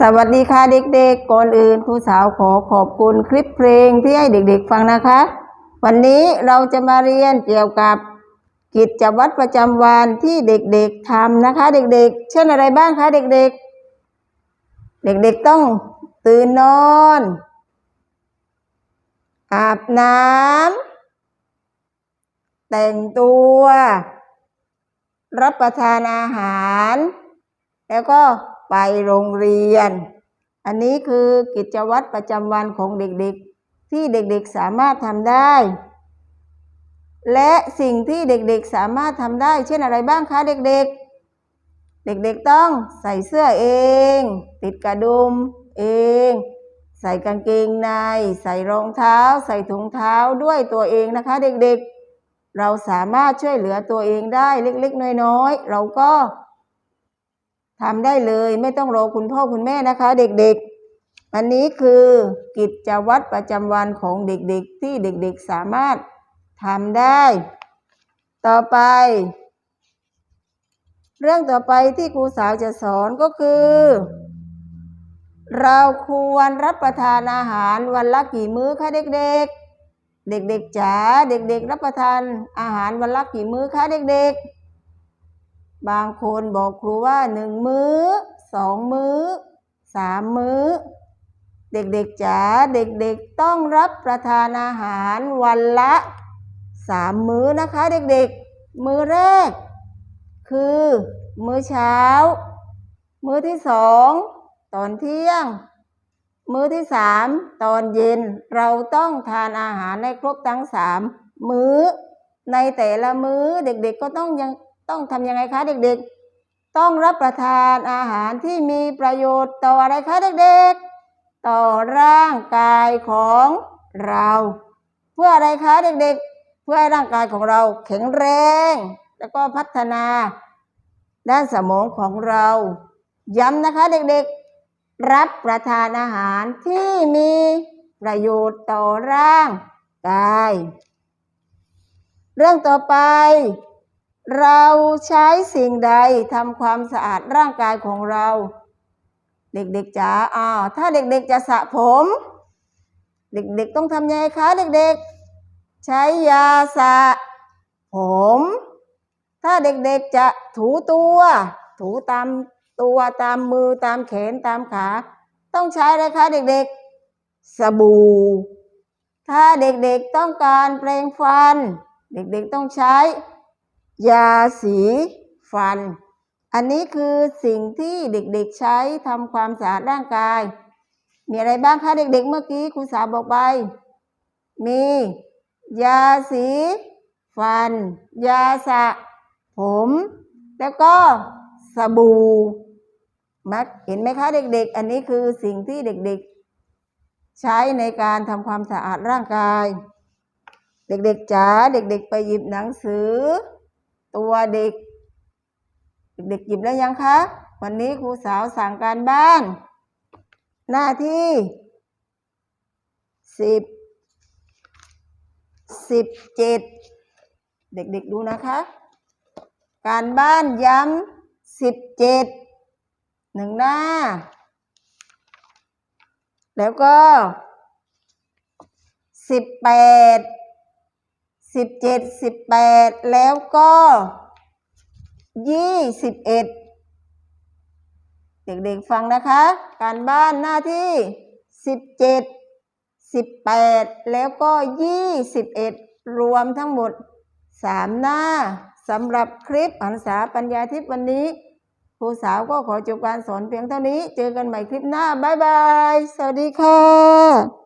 สวัสดีค่ะเด็กๆ ก่อนอื่นครูสาวขอขอบคุณคลิปเพลงที่ให้เด็กๆฟังนะคะ วันนี้เราจะมาเรียนเกี่ยวกับกิจวัตรประจำวันที่เด็กๆทำนะคะ เด็กๆ เช่นอะไรบ้างคะเด็กๆ เด็กๆต้องตื่นนอน อาบน้ำแต่งตัว รับประทานอาหาร แล้วก็ ไปโรงเรียน อันนี้คือกิจวัตรประจำวันของเด็กๆ ที่เด็กๆสามารถทำได้ และสิ่งที่เด็กๆสามารถทำได้ เช่นอะไรบ้างคะเด็กๆ เด็กๆต้องใส่เสื้อเอง ติดกระดุมเอง ใส่กางเกงใน ใส่รองเท้า ใส่ถุงเท้าด้วยตัวเองนะคะ เด็กๆ เราสามารถช่วยเหลือตัวเองได้เล็กๆ น้อยๆ เราก็ ทำได้เลยไม่ต้องรอคุณพ่อคุณแม่นะคะ เด็กๆ อันนี้คือกิจวัตรประจำวันของเด็กๆ ที่เด็กๆสามารถทำได้ ต่อไป เรื่องต่อไปที่ครูสาวจะสอนก็คือ เราควรรับประทานอาหารวันละกี่มื้อคะเด็กๆ เด็กๆจ๋าเด็กๆ รับประทานอาหารวันละกี่มื้อคะเด็กๆ บางคนบอกครูว่าหนึ่งมื้อสองมื้อสามมื้อ เด็กๆจ๋าเด็กๆต้องรับประทานอาหารวันละสามมื้อนะคะ เด็กๆ มื้อแรก คือ มื้อเช้า มื้อที่สองตอนเที่ยง มื้อที่สามตอนเย็นเราต้องทานอาหารให้ครบทั้งสามมื้อในแต่ละมื้อเด็กๆก็ต้องยัง ต้องทำยังไงคะเด็กๆ ต้องรับประทานอาหารที่มีประโยชน์ต่ออะไรคะเด็กๆ ต่อร่างกายของเรา เพื่ออะไรคะเด็กๆ เพื่อให้ร่างกายของเราแข็งแรง แล้วก็พัฒนา ด้านสมองของเรา ย้ำนะคะเด็กๆ รับประทานอาหารที่มีประโยชน์ต่อร่างกาย เรื่องต่อไป เราใช้สิ่งใดทำความสะอาดร่างกายของเรา เด็กๆจ๋าอ้าวถ้าเด็กๆจะสระผม เด็กๆต้องทำยังไงคะเด็กๆ ใช้ยาสระผม ถ้าเด็กๆจะถูตัว ถูตามตัวตามมือตามแขนตามขา ต้องใช้อะไรคะเด็กๆ สบู่ ถ้าเด็กๆต้องการแปรงฟัน เด็กๆต้องใช้ ยาสีฟัน อันนี้คือสิ่งที่เด็กๆใช้ทำความสะอาดร่างกาย มีอะไรบ้างคะเด็กๆ เมื่อกี้ครูสาวบอกไป มี ยาสี ฟัน ยาสระผม แล้วก็สบู่มัดเห็นไหมคะเด็กๆ อันนี้คือสิ่งที่เด็กๆ ใช้ในการทำความสะอาดร่างกาย เด็กๆจ๋าเด็กๆ ไปหยิบหนังสือ ตัวเด็ก เด็กหยิบแล้วยังคะ วันนี้ครูสาวสั่งการบ้าน หน้าที่สิบสิบเจ็ดเด็กๆดูนะคะ การบ้านย้ำสิบเจ็ดหนึ่งหน้า แล้วก็สิบแปด สิบเจ็ดสิบแปดแล้วก็ยี่สิบเอ็ดเด็กๆฟังนะคะ การบ้านหน้าที่สิบเจ็ดสิบแปดแล้วก็ยี่สิบเอ็ดรวมทั้งหมดสามหน้าสำหรับคลิปหันษาปัญญาทิพย์วันนี้ครูสาวก็ขอจบการสอนเพียงเท่านี้ เจอกันใหม่คลิปหน้า บ๊ายบาย สวัสดีค่ะ